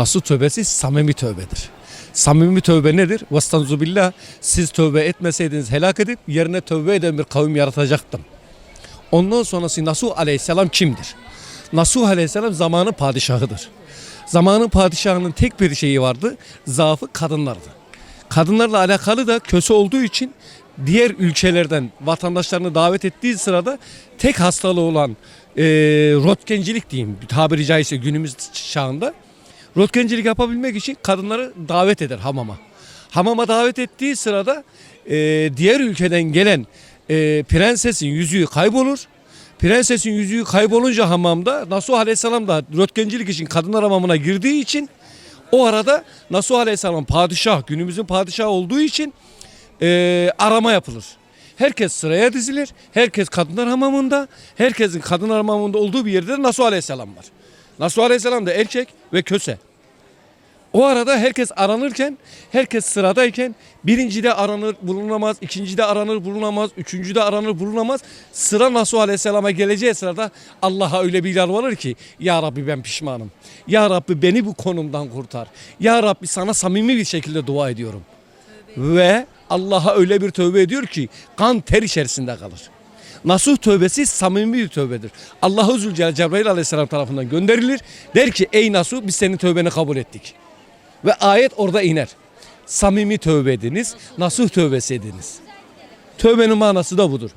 Nasuh tövbesi samimi tövbedir. Samimi tövbe nedir? Vastanzu billah siz tövbe etmeseydiniz helak edip yerine tövbe eden bir kavim yaratacaktım. Ondan sonrası Nasuh aleyhisselam kimdir? Nasuh aleyhisselam zamanın padişahıdır. Zamanın padişahının tek bir şeyi vardı. Zaafı kadınlardı. Kadınlarla alakalı da köse olduğu için diğer ülkelerden vatandaşlarını davet ettiği sırada tek hastalığı olan e, röntgencilik diyeyim tabiri caizse günümüz çağında röntgencilik yapabilmek için kadınları davet eder hamama. Hamama davet ettiği sırada e, diğer ülkeden gelen e, prensesin yüzüğü kaybolur. Prensesin yüzüğü kaybolunca hamamda Nasuh Aleyhisselam da röntgencilik için kadınlar hamamına girdiği için o arada Nasuh Aleyhisselam padişah günümüzün padişahı olduğu için e, arama yapılır. Herkes sıraya dizilir. Herkes kadınlar hamamında. Herkesin kadınlar hamamında olduğu bir yerde de Nasuh Aleyhisselam var. Nasuh Aleyhisselam da erkek ve köse. O arada herkes aranırken, herkes sıradayken birincide aranır bulunamaz, ikincide aranır bulunamaz, üçüncüde aranır bulunamaz. Sıra Nasuh Aleyhisselam'a geleceği sırada Allah'a öyle bir yalvarır ki Ya Rabbi ben pişmanım. Ya Rabbi beni bu konumdan kurtar. Ya Rabbi sana samimi bir şekilde dua ediyorum. Ve Allah'a öyle bir tövbe ediyor ki kan ter içerisinde kalır. Nasuh tövbesi samimi bir tövbedir. Allah-u Zülcelal Cebrail aleyhisselam tarafından gönderilir. Der ki ey Nasuh biz senin tövbeni kabul ettik. Ve ayet orada iner. Samimi tövbe ediniz, nasuh tövbesi ediniz. Tövbenin manası da budur.